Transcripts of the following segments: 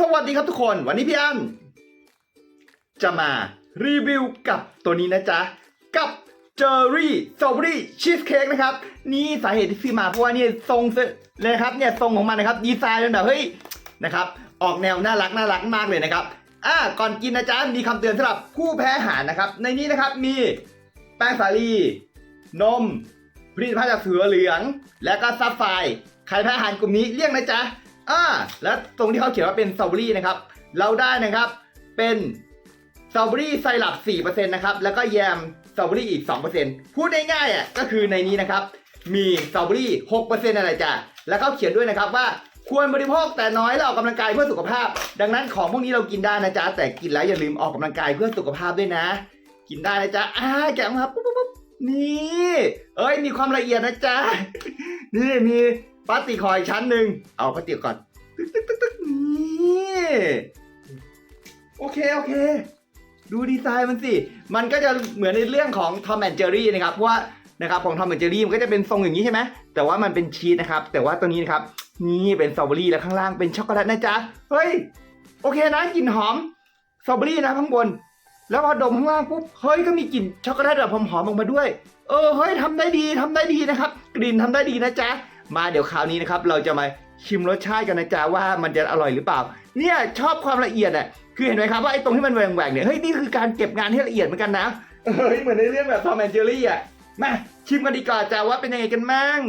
สวัสดีครับทุกคน วันนี้พี่อันจะมารีวิวกับตัวนี้นะจ๊ะ กับเจอรี่สตรอเบอรี่ชีสเค้กนะครับ นี่สาเหตุที่ซื้อมาเพราะว่านี่ทรงเลยนะครับเนี่ยทรงของมันนะครับดีไซน์เป็นแบบเฮ้ยนะครับออกแนวน่ารักน่ารักมากเลยนะครับอ่าก่อนกินนะจ๊ะมีคำเตือนสำหรับผู้แพ้อาหารนะครับ ในนี้นะครับมีแป้งสาลี นมผลิตภัณฑ์จากเสือเหลือง และก็ซับไฟใครแพ้อาหารกลุ่มนี้เลี่ยงนะจ๊ะ อ่าแล้วตรงที่เขาเขียนว่าเป็นสตรอเบอรี่นะครับ เราได้นะครับเป็นสตรอเบอรี่ไซรัป4%นะครับแล้วก็แยมสตรอเบอรี่อีก 2%พูดง่ายๆอะก็คือในนี้นะครับ มีสตรอเบอรี่6%อะไรจ้ะแล้วเขาเขียนด้วยนะครับว่าควรบริโภคแต่น้อยและออกกำลังกายเพื่อสุขภาพ ดังนั้นของพวกนี้เรากินได้นะจ๊ะแต่กินแล้วอย่าลืมออกกำลังกายเพื่อสุขภาพด้วยนะ กินได้นะจ๊ะอ่าแกะมาปุ๊บปุ๊บปุ๊บนี่ เอ้ยมีความละเอียดนะจ๊ะนี่มี พลาสติกห่ออีกชั้นหนึ่งเอาพลาสติกก่อนตึ๊กตึ๊กตึ๊กตึ๊กนี่โอเคโอเค ดูดีไซน์มันสิ มันก็จะเหมือนในเรื่องของ Tom and Jerry นะครับเพราะว่านะครับของ Tom and Jerry มันก็จะเป็นทรงอย่างนี้ใช่ไหมแต่ว่ามันเป็นชีสนะครับ แต่ว่าตัวนี้นะครับ นี่เป็นสตรอเบอรี่แล้วข้างล่างเป็นช็อกโกแลตนะจ๊ะเฮ้ยโอเคนะกลิ่นหอมสตรอเบอรี่นะข้างบน แล้วพอดมข้างล่างปุ๊บเฮ้ยก็มีกลิ่นช็อกโกแลตแบบหอมๆออกมาด้วย เออเฮ้ยทำได้ดีทำได้ดีนะครับ กลิ่นทำได้ดีนะจ๊ะ มาเดี๋ยวคราวนี้นะครับเราจะมาชิมรสชาติกันนะจ๊ะว่ามันจะอร่อยหรือเปล่า เนี่ยชอบความละเอียดอะคือเห็นไหมครับว่าไอ้ตรงที่มันแหว่งๆเนี่ยเฮ้ยนี่คือการเก็บงานที่ละเอียดเหมือนกันนะเฮ้ยเหมือนในเรื่องแบบทอมแอนเจอรี่อะมาชิมกันดีกว่าจ้าว่าเป็นยังไงกันมั่ง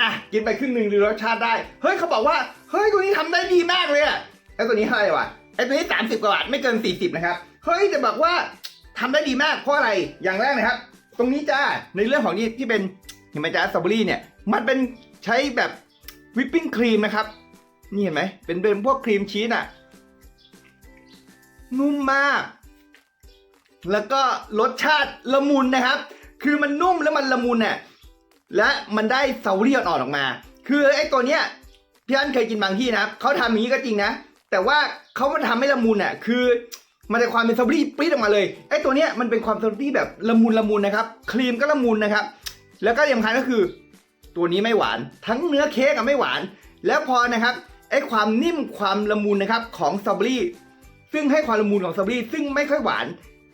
อะกินไปครึ่งหนึ่งดูรสชาติได้เฮ้ยเขาบอกว่าเฮ้ยตัวนี้ทำได้ดีมากเลยอะไอ้ตัวนี้เท่าไหร่วะไอ้ตัวนี้ 30 กว่าบาทไม่เกิน 40 นะครับเฮ้ยแต่บอกว่าทำได้ดีมากเพราะอะไรอย่างแรกนะครับ ตรงนี้จ้าในเรื่องของนี่ที่เป็นเห็นไหมจ้าสตรอเบอรี่เนี่ยมันเป็นใช้แบบวิปปิ้งครีมนะครับนี่เห็นไหมเป็นเป็นพวกครีมชีสอะนุ่มมาก แล้วก็รสชาติละมุนนะครับ คือมันนุ่มแล้วมันละมุนเนี่ย และมันได้สตรอเรี่อ่อนออกมา คือไอ้ตัวเนี้ยพี่อันเคยกินบางที่นะเขาทำอย่างนี้ก็จริงนะ แต่ว่าเขามันทำให้ละมุนอะคือ มันจะความเป็นสตรอเบอรี่ปรี๊ดออกมาเลยไอ้ตัวเนี้ยมันเป็นความสตรอเบอรี่แบบละมุนละมุนนะครับครีมก็ละมุนนะครับ แล้วก็ยังคัญก็คือ ตัวนี้ไม่หวาน ทั้งเนื้อเค้กอะไม่หวาน แล้วพอนะครับไอ้ความนิ่มความละมุนนะครับของสตรอเบอรี่ซึ่งให้ความละมุนของสตรอเบอรี่ซึ่งไม่ค่อยหวาน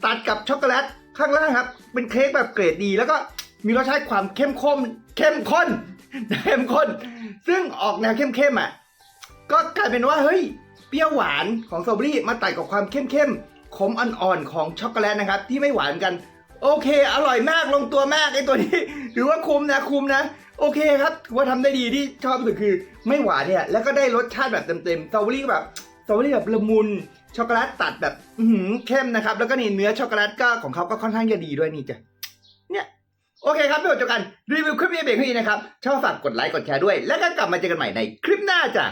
ตัดกับช็อกโกแลตข้างล่างครับเป็นเค้กแบบเกรดดีแล้วก็ มีรสชาติความเข้มข้นเข้มข้นเข้มข้น ซึ่งออกแนวเข้มๆอะก็กลายเป็นว่าเฮ้ยเปรี้ยวหวานของสตรอเบอรี่มาตัดกับความเข้มๆขมอ่อนๆของช็อกโกแลตนะครับ ที่ไม่หวานกัน โอเค อร่อยมากลงตัวมากไอตัวนี้ถือว่าคุ้มนะคุ้มนะ โอเคครับถือว่าทำได้ดีที่ชอบสุดคือ ไม่หวานเนี่ยแล้วก็ได้รสชาติแบบเต็มๆสตรอเบอรี่แบบสตรอเบอรี่แบบละมุนช็อกโกแลตตัดแบบอืเข้มนะครับ แล้วก็นี่เนื้อช็อกโกแลตก็ของเขาก็ค่อนข้างจะดีด้วยนี่จ้ะเนี่ย โอเคครับไม่หมดจบกันรีวิวคลิปนี้เบรกนี้นะครับชอบฝากกดไลค์กดแชร์ด้วย แล้วก็กลับมาเจอกันใหม่ในคลิปหน้าจ้ะ